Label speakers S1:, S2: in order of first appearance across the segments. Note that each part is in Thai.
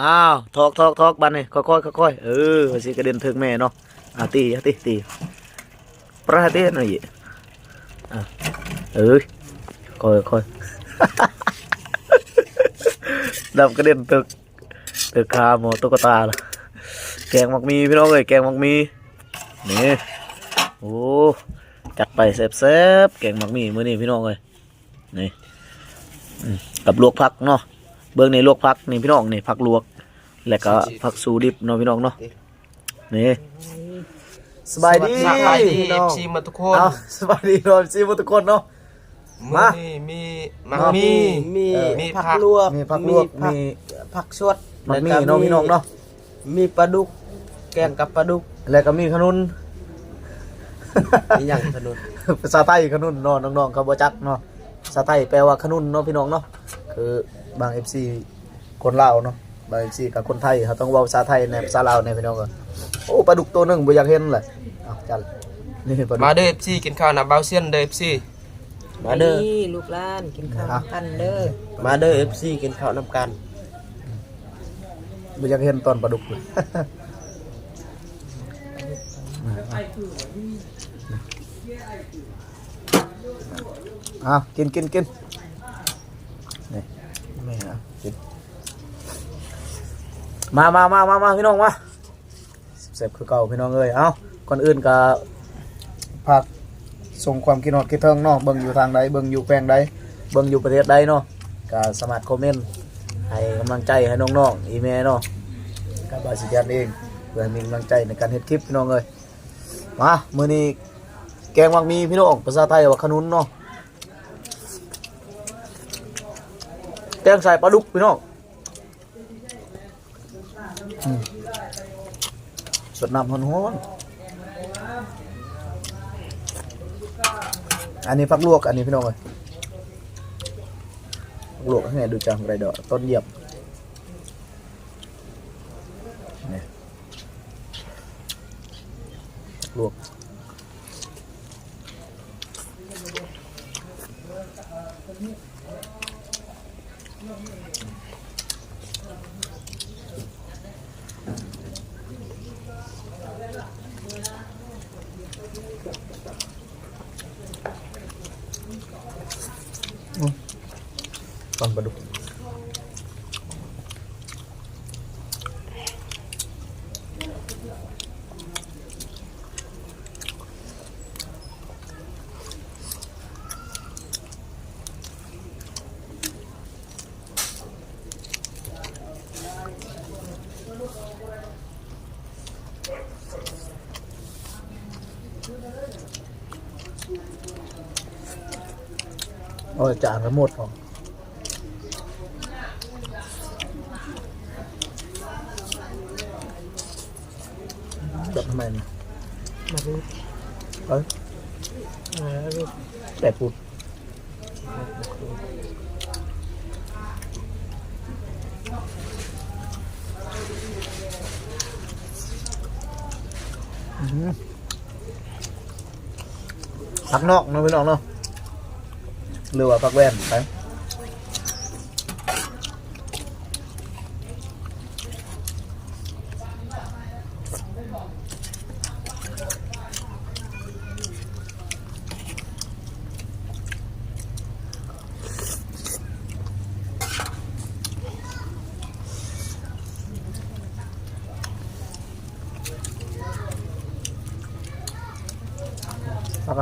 S1: อ้าวทอกทอกทอกบันนี่ค่อยๆค่อยๆเออว่าสิกระเด็นถึงแม่เนาะอะตีอะตีตีประเทศหน่อยอะเอ้ยค่อยค่อยดับกระเด็นตึกตึกคาหมอตุ๊กตาละแกงมักมีพี่น้องเอ้ยแกงมักมีนี่โอ้จัดไปแซ่บๆแกงมักมีมื้อนี้พี่น้องเอ้ยนี่กับลวกผักเนาะ เบื้องในลวกผักนี่พี่น้องนี่ผักลวก แล้วก็ผักสูดิบเนาะพี่น้องเนาะนี่สบายดี
S2: สบายดี
S1: พี่น้อง
S2: FC มาทุกคน
S1: เอาสบายดีเนาะซีหมดทุกคนเนาะมา
S2: มื้อนี้มีมัก
S1: มา
S2: มี
S3: มี
S2: เออมี
S3: ผัก
S2: ผัก
S3: ลวก
S1: มีผักลวก
S3: ผั
S1: มี
S3: ผักสด
S1: มักมี
S3: แล้ว
S1: เนาะพี่น้องเนาะ
S3: มีปลาดุก แกงกับปลาดุก
S1: แล้วก็มีขนุน
S3: มีอย่างถนน
S1: ภาษาไทยขนุนเนาะน้องๆเขาบ่จักเนาะภาษาไทยแปลว่าขนุนเนาะพี่น้องเนาะคือ บาง FC คนลาวเนาะบาง FC กับคนไทยเขาต้องเว้าภาษาไทยในภาษาลาวในพี่น้องก็โอ้ปลาดุกตัวหนึงบ่อยากเห็นเลยเอาจัดนี่ปลาดุก
S2: มาเด้อ FC กินข้าวนะเบาเซียนเด้อ FC
S3: มาเด้อ
S4: นี่ลูกหลานกินข้าว
S1: อะ
S4: กันเด้อ
S3: มาเด้อ FC กินข้าวน้ำกัน
S1: บ่อยากเห็นตอนปลาดุกเลยอะกินกินกินนี่แม่อะกิน มามามามามาพี่น้องมาเสพคือเก่าพี่น้องเอ้ยเอาก่อนอื่นก็ฝากส่งความคิดฮอดคิดถึงเนาะเบิ่งอยู่ทางใดเบิ่งอยู่แปลงใดเบิ่งอยู่ประเทศใดเนาะก็สามารถคอมเมนต์ให้กำลังใจให้น้องๆอีเมลเนาะกับบาสิเดียนเองเพื่อให้มีกำลังใจในการเฮ็ดคลิปพี่น้องเอ้ยมามื้อนี้แกงมักมีพี่น้องภาษาไทยว่าขนุนเนาะแกงใส่ปลาดุกพี่น้องอืม สดน้ำหอนๆอันนี้ฟักลวก อันนี้พี่น้องเลยฟักลวกให้ไงดูจังไรเดอกต้นเหยียบนี่ลวก ต้นปลาดุกโอ้ยจานละหมดพอจับ ทำไมเนี่ย
S4: มาดู
S1: เอ้ย
S4: มาดู
S1: แต่พูดอื้อหือพักนอกเนาะพี่น้องเนาะหรือว่าพักแว่นไป พัก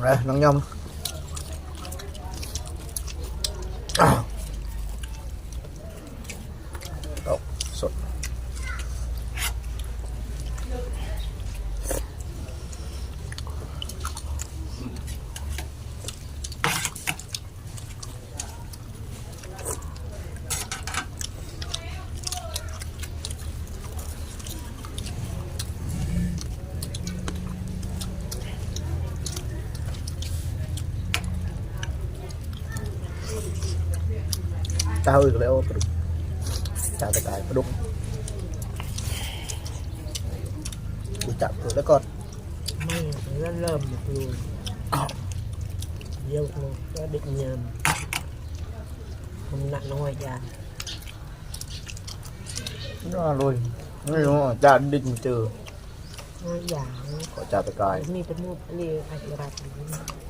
S1: เงิน นะน้องยอมอ้าวตกสดเจ้าอีกแล้วปลาดุกเจ้าตะกายปลาดุกดูจับดูแล้วก็
S4: ไม่เริ่มเริ่มหมดเลยเยี่ยวเลยก็เด็กยามมันหนักน้อยยา
S1: น่าเลยไม่รู้อะจ้าดิ้นเจอ
S4: น้อยยา
S1: ขอจ้าตะกาย
S4: มีเป็นมูดอันนี้อาจจะรับ
S1: ให้เหยียบดอก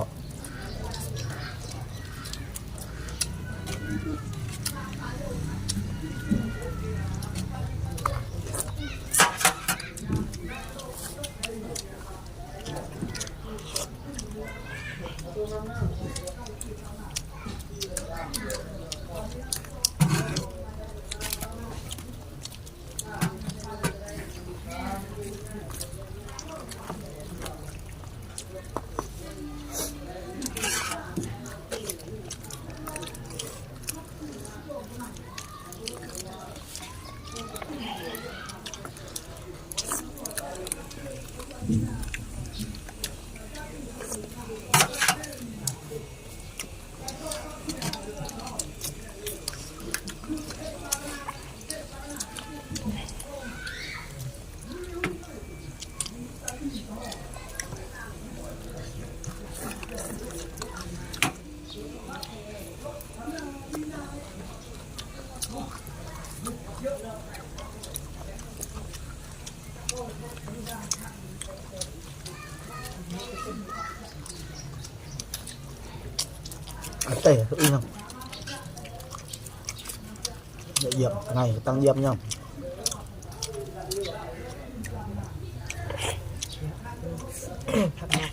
S1: อะ เตะอีกหนึ่งอย่าเหยียบไงตั้งเหยียบยัง
S4: พักหนัก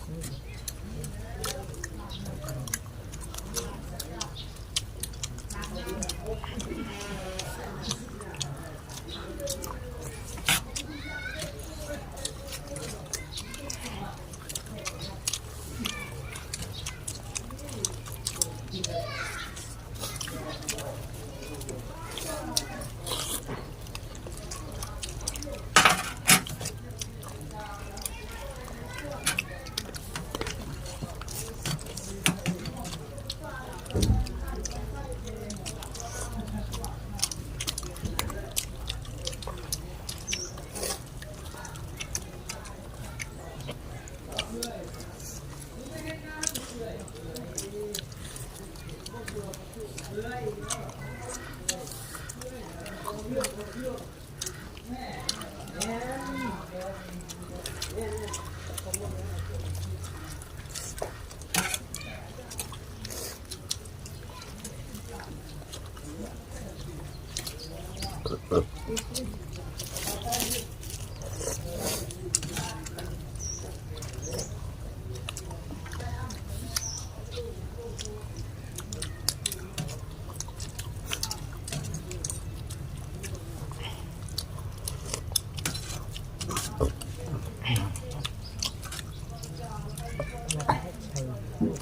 S4: ใช่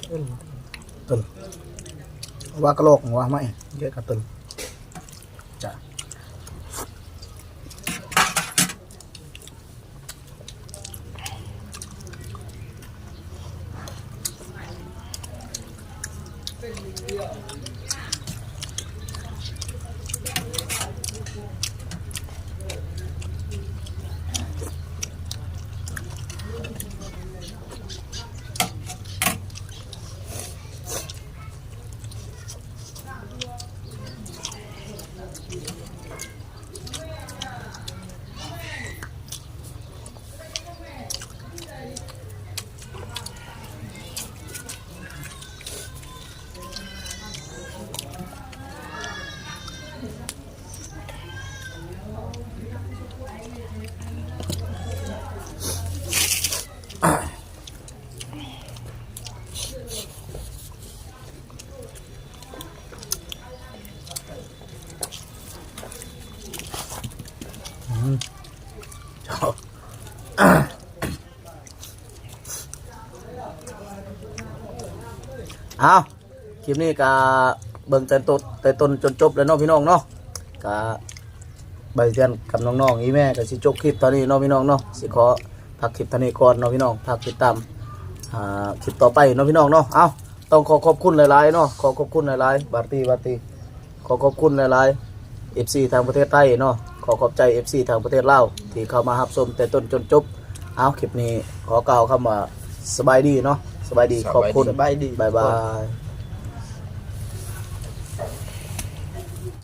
S4: เอิ้น
S1: ต้น ว่ากระโหลกว่าไม่เยอะกระตุนจ้ะชอบเอา คลิปนี้ก็เบิ่งแต่ต้นแต่ต้นจนจบแล้วเนาะพี่น้องเนาะก็ใบเทียนกับน้องๆอีแม่ก็สิจบคลิปตอนนี้เนาะพี่น้องเนาะสิขอพักคลิปตอนนี้ก่อนเนาะพี่น้องพักติดตามอ่าคลิปต่อไปเนาะพี่น้องเนาะเอาต้องขอขอบคุณหลายๆเนาะขอขอบคุณหลายๆบาร์ตี้บาร์ตี้ขอขอบคุณหลายๆ FC ทางประเทศไทยเนาะขอขอบใจ FC ทางประเทศลาวที่เข้ามารับชมแต่ต้นจนจบเอาคลิปนี้ขอกล่าวคำว่าสบายดีเนาะสบายดีขอบคุณ
S3: สบายดี
S1: บายบาย